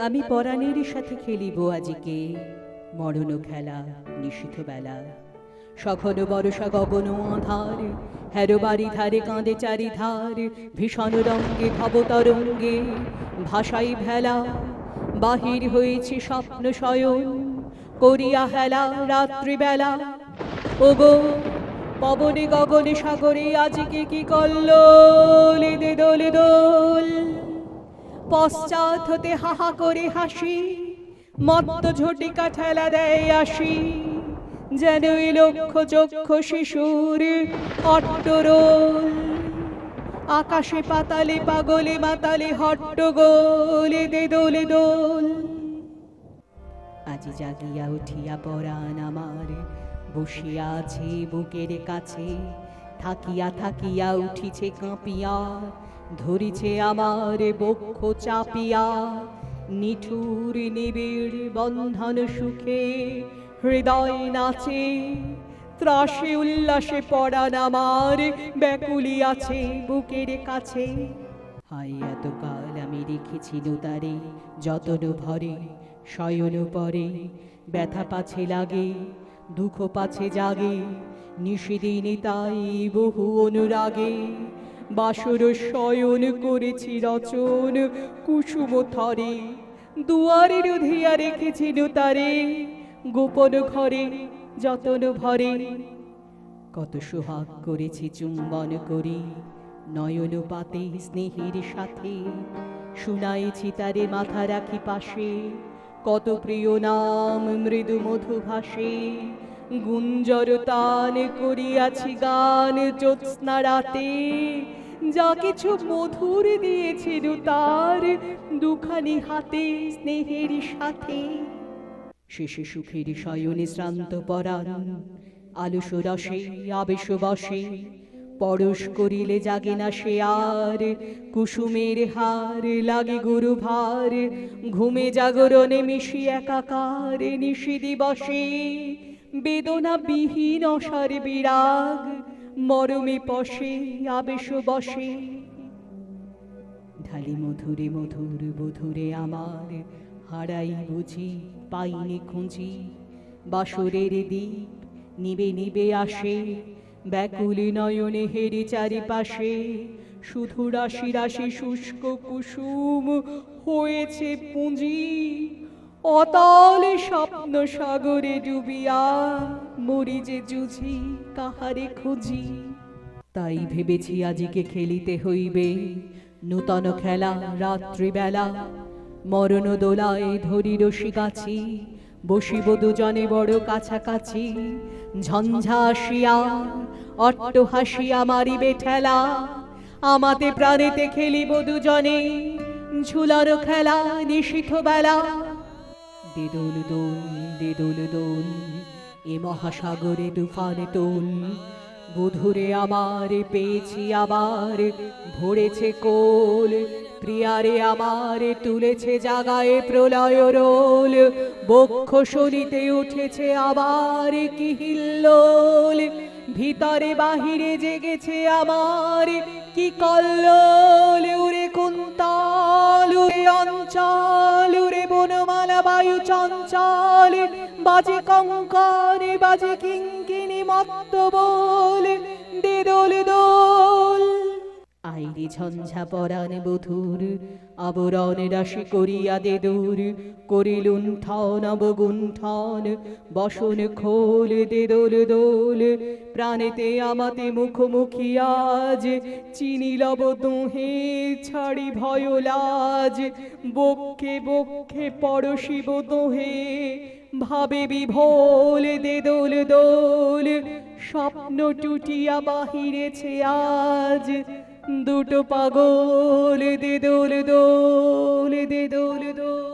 আমি পরাণের সাথে খেলিব আজিকে। মরণ খেলা নিষিদ্ধ বেলা সঘন বরষা গগন আধার হ্যারো বাড়ি ধারে কাঁদে চারিধার, ভীষণ রঙ্গে ভবতরঙ্গে ভাষাই ভেলা। বাহির হয়েছে স্বপ্ন শয়ন, করিয়া হেলা রাত্রিবেলা। ওগো, পবনে গগনে সাগরে আজকে কি কল্লোল দে দোল দোল। পশ্চাৎ হতে হাহা করে হাসি, মত্ত ঝটিকা ঠেলা দেয় আসি। যেন লক্ষ চক্ষ শিশুর অট্টরোল আকাশে পাতালে পাগলে মাতালে হট্টগোল দে দোলে দোল। আজি জাগিয়া উঠিয়া পরাণ আমার, বসিয়া আছে বুকের কাছে, থাকিয়া থাকিয়া উঠিছে কাঁপিয়া ধরিছে আমার বক্ষ চাপিয়া। নিঠুর নিবিড় বন্ধন সুখে হৃদয় নাচে। ত্রাসে উল্লাসে পড়ান আমার ব্যাকুলি আছে বুকের কাছে। হাই এতকাল আমি রেখেছি তারে যতন ভরে, শয়ন পরে। ব্যথা পাছে লাগে, দুঃখ পাছে জাগে নিষেদিনে তাই বহু অনুরাগে। বাসর শয়ন করেছি রচন, কুসুম থরে। দুয়ারে রুধিয়া রেখেছি তারে গোপন ঘরে যতন ভরে। কত সোহাগ করেছি চুম্বন করি। নয়ন পাতে স্নেহের সাথে। শুনাইছি তারে মাথা রাখি পাশে। কত প্রিয় নাম মৃদু মধু ভাসে। গুঞ্জর তান করিয়াছি গান জ্যোৎস্না রাতে। যা কিছু মধুর দিয়েছিল তার দুখানি হাতে, স্নেহের সাথে। শেষে সুখের শয়নে শ্রান্ত পরাণ আলুষ রসে আবেশ বসে পরশ করিলে জাগে না সে আর, কুসুমের হার লাগে গুরু ভার ঘুমে জাগরণে মিশি একাকার, নিশি দিবসে বেদনা বিহীন অসার বিরাগ মরমে পশে, আবেশ বসে। ঢালি মধুরে, মধুর বধুরে আমার হারাই বুঝি, পাইনি খুঁজি। বাসরের দ্বীপ নিবে নিবে আসে, ব্যাকুলি নয়নে হেরি চারিপাশে। শুধু রাশি রাশি শুষ্ক কুসুম হয়েছে পুঁজি। অতল স্বপ্ন সাগরে ডুবিয়া মরি যে জুঝি কাহারে খুঁজি। তাই ভেবেছি আজিকে খেলিতে হইবে। নূতন খেলা, রাত্রিবেলা। মরণ দোলায় ধরি রশি গাছি বসিব দুজনে বড় কাছাকাছি। ঝঞ্ঝা আসিয়া, অট্ট হাসিয়া মারিবে ঠেলা। আমাতে প্রাণেতে খেলিব দুজনে। ঝুলার খেলা, নিশিথ বেলা। দেদোল দোল দেদোল দোল এ মহাসাগরে তুফানে তোল। বধুরে আমার পেয়েছি আবার, ভরেছে কোল। প্রিয়ারে আমার তুলেছে জাগায় প্রলয় রোল। বক্ষ সরিতে উঠেছে আবার কি হিল্লোল ভিতরে বাহিরে জেগেছে আমার কি কল্লোল? বায়ু চঞ্চলে বাজে কঙ্কনে বাজে কিঙ্কিনি মত্ত বলে দে দোল দোল আইরি ঝঞ্ঝা পরাণ বধুর, আবরণ রাশি করিয়া দে দূর, করিলুন ঠন অবগুণ্ঠন বসন খোল দে দোল দোল, প্রাণেতে আমাতে মুখোমুখি আজ চিনি লব দোহে ছাড়ি ভয় লাজ, বক্ষে বক্ষে পরশিব দোহে, ভাবে বিভোল দে দোল দোল, স্বপ্ন টুটিয়া বাহিরেছে আজ দুটো পাগল দে দোল দোল দে দোল দোল দে দোল